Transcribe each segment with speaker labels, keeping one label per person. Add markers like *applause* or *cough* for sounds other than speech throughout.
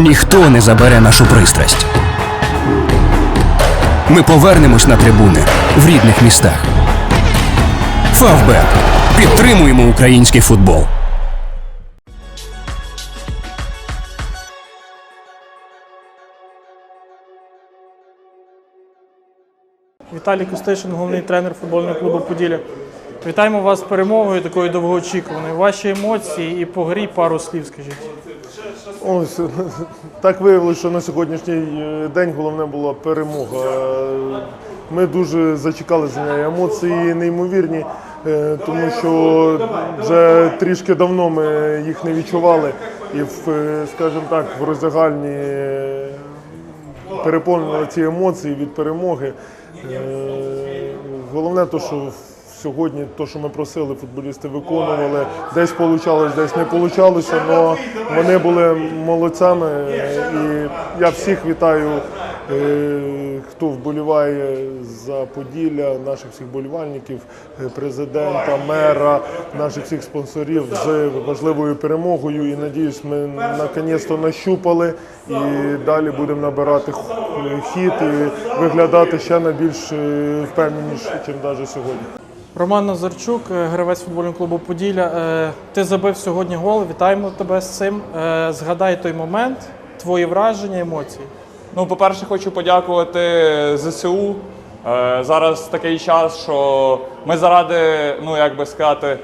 Speaker 1: Ніхто не забере нашу пристрасть. Ми повернемось на трибуни в рідних містах. Фавбет. Підтримуємо український футбол.
Speaker 2: Віталій Костишин, головний тренер футбольного клубу Поділля. Вітаємо вас з перемогою такою довгоочікуваною. Ваші емоції і по грі пару слів, скажіть.
Speaker 3: Ось *laughs* так виявилося, що на сьогоднішній е, день головне була перемога. Ми дуже зачекалися на неї. Емоції неймовірні, е, тому що вже трішки давно ми їх не відчували. І в, е, скажімо так, в роздягальні переповнили ці емоції від перемоги. Головне, то, що сьогодні те, що ми просили, футболісти виконували. Десь вийшло, десь не вийшло, але вони були молодцями. І я всіх вітаю, е, хто вболіває за Поділля, наших всіх болівальників, е, президента, мера, наших всіх спонсорів з важливою перемогою. І надіюсь, ми наконець-то нащупали і далі будемо набирати хід і виглядати ще на більш е, впевненіше, ніж навіть сьогодні.
Speaker 2: Роман Назарчук, е, гравець футбольного клубу Поділля. Е, Ти забив сьогодні гол. Вітаємо тебе з цим. Е, Згадай той момент, твої враження, емоції.
Speaker 4: Ну, по-перше, хочу подякувати ЗСУ. Зараз такий час, що ми заради, ну як би сказати,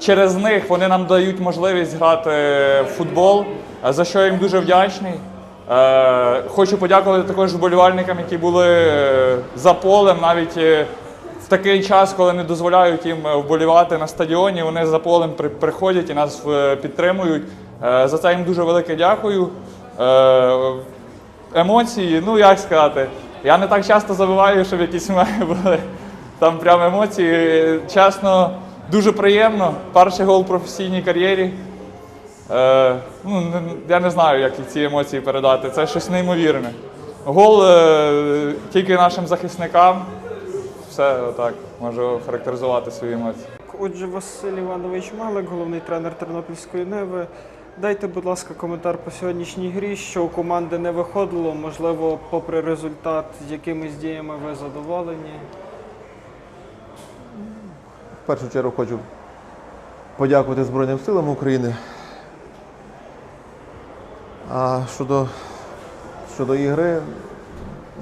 Speaker 4: через них вони нам дають можливість грати в футбол, за що я їм дуже вдячний. Хочу подякувати також вболівальникам, які були за полем, навіть в такий час, коли не дозволяють їм е, вболівати на стадіоні, вони за полем при- приходять і нас е, підтримують. Е, За це їм дуже велике дякую. Емоції, ну як сказати, я не так часто забиваю, щоб якісь *laughs* мене були там прям емоції. Чесно, дуже приємно. Перший гол в професійній кар'єрі. Ну, я не знаю, як ці емоції передати. Це щось неймовірне. Гол тільки нашим захисникам. Все отак можу характеризувати свої емоції.
Speaker 2: Отже, Василь Іванович Малик, головний тренер Тернопільської Неви. Дайте, будь ласка, коментар по сьогоднішній грі, що у команди не виходило, можливо, попри результат, з якимись діями ви задоволені.
Speaker 5: В першу чергу хочу подякувати Збройним силам України. А щодо, щодо ігри,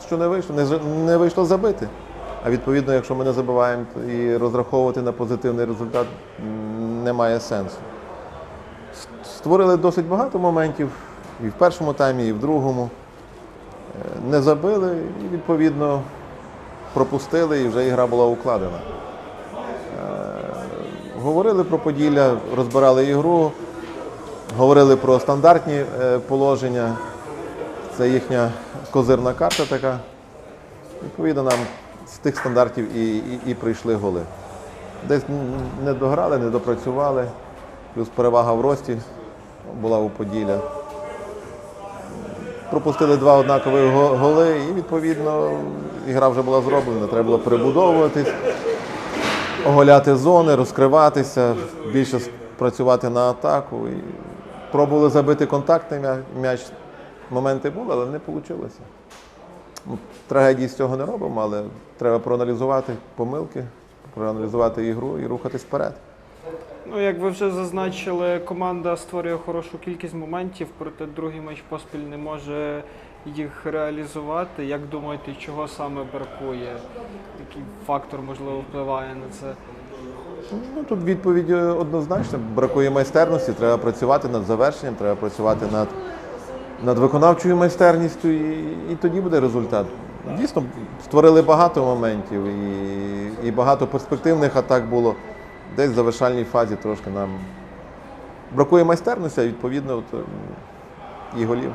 Speaker 5: що не вийшло, не, не вийшло забити. А відповідно, якщо ми не забиваємо, і розраховувати на позитивний результат немає сенсу. Створили досить багато моментів і в першому таймі, і в другому. Е, Не забили і відповідно пропустили, і вже ігра була укладена. Говорили про Поділля, розбирали ігру, говорили про стандартні е, положення. Це їхня козирна карта така. Відповідно, нам з тих стандартів і, і, і прийшли голи. Десь не дограли, не допрацювали, плюс перевага в рості була у Поділля. Пропустили два однакові голи і, відповідно, ігра вже була зроблена, треба було перебудовуватись оголяти зони, розкриватися, більше працювати на атаку. І пробували забити контактний м'яч. Моменти були, але не вийшло. Трагедії з цього не робимо, але треба проаналізувати помилки, проаналізувати ігру і рухатись вперед.
Speaker 6: Ну, як ви вже зазначили, команда створює хорошу кількість моментів, проте другий матч поспіль не може їх реалізувати. Як думаєте, чого саме бракує? Який фактор можливо впливає на це?
Speaker 5: Ну, тут відповідь е, однозначна. Бракує майстерності, треба працювати над завершенням, треба працювати над, над виконавчою майстерністю, і, і тоді буде результат. Дійсно, створили багато моментів і, і багато перспективних атак було. Десь в завершальній фазі трошки нам бракує майстерності, а відповідно от, ем, і голів.